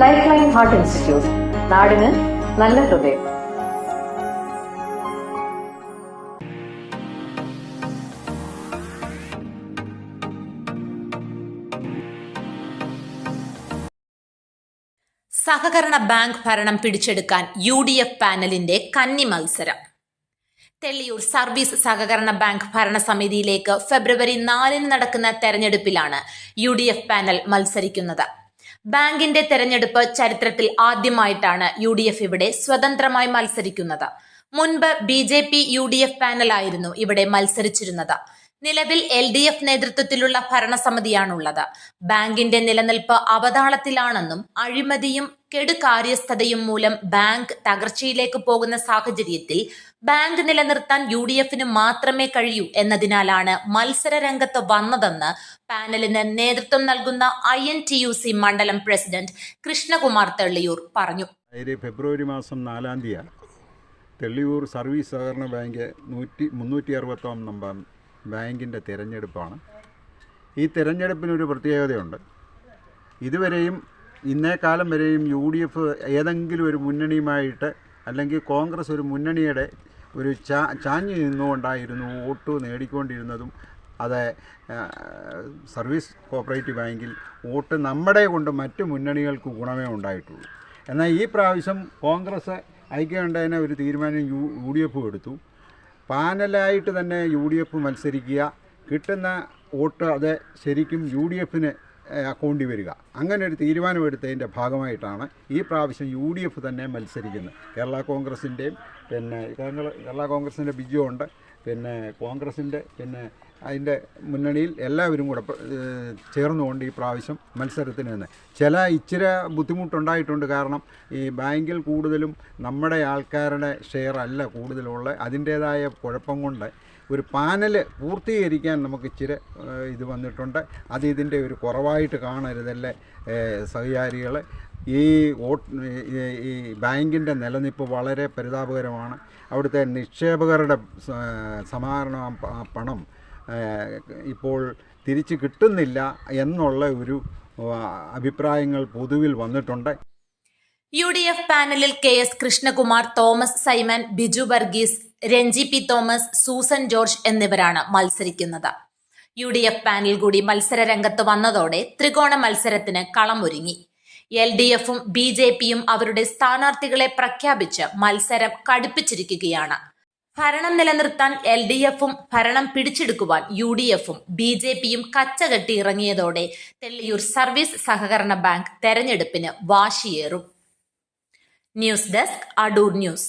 Life line heart institute നാടിന് നല്ല ഹൃദയം. സഹകരണ ബാങ്ക് ഭരണം പിടിച്ചെടുക്കാൻ യു ഡി എഫ് പാനലിന്റെ കന്നി മത്സരം. തെള്ളിയൂർ സർവീസ് സഹകരണ ബാങ്ക് ഭരണസമിതിയിലേക്ക് ഫെബ്രുവരി നാലിന് നടക്കുന്ന തെരഞ്ഞെടുപ്പിലാണ് യു ഡി എഫ് പാനൽ മത്സരിക്കുന്നത്. ബാങ്കിന്റെ തെരഞ്ഞെടുപ്പ് ചരിത്രത്തിൽ ആദ്യമായിട്ടാണ് യു ഡി എഫ് ഇവിടെ സ്വതന്ത്രമായി മത്സരിക്കുന്നത്. മുൻപ് B J P U D F പാനലായിരുന്നു ഇവിടെ മത്സരിച്ചിരുന്നത്. നിലവിൽ എൽ ഡി എഫ് നേതൃത്വത്തിലുള്ള ഭരണസമിതിയാണുള്ളത്. ബാങ്കിന്റെ നിലനിൽപ്പ് അവതാളത്തിലാണെന്നും അഴിമതിയും കെടുകാര്യസ്ഥതയും മൂലം ബാങ്ക് തകർച്ചയിലേക്ക് പോകുന്ന സാഹചര്യത്തിൽ ബാങ്ക് നിലനിർത്താൻ യു ഡി എഫിന് മാത്രമേ കഴിയൂ എന്നതിനാലാണ് മത്സര രംഗത്ത് വന്നതെന്ന് പാനലിന് നേതൃത്വം നൽകുന്ന I N T U C മണ്ഡലം പ്രസിഡന്റ് കൃഷ്ണകുമാർ തെള്ളിയൂർ പറഞ്ഞു. ഫെബ്രുവരി മാസം നാലാം തീയതി തെള്ളിയൂർ സർവീസ് സഹകരണ ബാങ്ക് നൂറ്റി മുന്നൂറ്റി അറുപത്തൊന്ന് നമ്പർ ബാങ്കിന്റെ തിരഞ്ഞെടുപ്പാണ്. ഈ തിരഞ്ഞെടുപ്പിനൊരു പ്രത്യേകതയുണ്ട്. ഇതുവരെയും ഇന്നേ കാലം വരെയും യു ഡി എഫ് ഏതെങ്കിലും ഒരു മുന്നണിയുമായിട്ട് അല്ലെങ്കിൽ കോൺഗ്രസ് ഒരു മുന്നണിയുടെ ഒരു ചാ ചാഞ്ഞു നിന്നുകൊണ്ടായിരുന്നു വോട്ട് നേടിക്കൊണ്ടിരുന്നതും അത് സർവീസ് കോപ്പറേറ്റീവ് ബാങ്കിൽ വോട്ട് നമ്മുടെ കൊണ്ട് മറ്റ് മുന്നണികൾക്ക് ഗുണമേ ഉണ്ടായിട്ടുള്ളൂ. എന്നാൽ ഈ പ്രാവശ്യം കോൺഗ്രസ് ഐക്യകണ്ഠേന ഒരു തീരുമാനം യു യു ഡി എഫ് എടുത്തു. പാനലായിട്ട് തന്നെ യു ഡി എഫ് മത്സരിക്കുക കിട്ടുന്ന വോട്ട് അത് ശരിക്കും യു ഡി എഫിന് അക്കൗണ്ടിൽ വരിക. അങ്ങനെ ഒരു തീരുമാനമെടുത്തതിന്റെ ഭാഗമായിട്ടാണ് ഈ പ്രാവശ്യം യു ഡി എഫ് തന്നെ മത്സരിക്കുന്നത്. കേരള കോൺഗ്രസിന്റെയും പിന്നെ കേരള കോൺഗ്രസിന്റെ ബിജു ഉണ്ട് പിന്നെ കോൺഗ്രസിന്റെ പിന്നെ അതിന്റെ മുന്നണിയിൽ എല്ലാവരും കൂടെ ചേർന്നുകൊണ്ട് ഈ പ്രാവശ്യം മത്സരത്തിന് നിന്ന്. ചില ഇച്ചിരി ബുദ്ധിമുട്ടുണ്ടായിട്ടുണ്ട്. കാരണം ഈ ബാങ്കിൽ കൂടുതലും നമ്മുടെ ആൾക്കാരുടെ ഷെയർ അല്ല കൂടുതലുള്ള. അതിന്റേതായ കുഴപ്പം കൊണ്ട് ഒരു പാനൽ പൂർത്തീകരിക്കാൻ നമുക്ക് ഇച്ചിരി ഇത് വന്നിട്ടുണ്ട്. അത് ഇതിന്റെ ഒരു കുറവായിട്ട് കാണരുതല്ലേ സഹചാരികൾ ഈ ഈ- ബാങ്കിന്റെ നിലനിൽപ്പ് വളരെ പരിതാപകരമാണ്. അവിടുത്തെ നിക്ഷേപകരുടെ സമാഹരണ പണം ഇപ്പോൾ തിരിച്ച് കിട്ടുന്നില്ല എന്നുള്ള ഒരു അഭിപ്രായങ്ങൾ പൊതുവിൽ വന്നിട്ടുണ്ട്. യു ഡി എഫ് പാനലിൽ K S Krishnakumar Thomas Simon Biju Varghese Ranji P Thomas Susan George എന്നിവരാണ് മത്സരിക്കുന്നത്. യു ഡി എഫ് പാനൽ കൂടി മത്സര രംഗത്ത് വന്നതോടെ ത്രികോണ മത്സരത്തിന് കളമൊരുങ്ങി. എൽ ഡി എഫും ബി ജെ പിയും അവരുടെ സ്ഥാനാർത്ഥികളെ പ്രഖ്യാപിച്ച് മത്സരം കടുപ്പിച്ചിരിക്കുകയാണ്. ഭരണം നിലനിർത്താൻ എൽ ഡി എഫും ഭരണം പിടിച്ചെടുക്കുവാൻ യു ഡി എഫും ബി ജെ പിയും കച്ചകെട്ടി ഇറങ്ങിയതോടെ തെള്ളിയൂർ സർവീസ് സഹകരണ ബാങ്ക് തെരഞ്ഞെടുപ്പിന് വാശിയേറും. News desk Adoor news.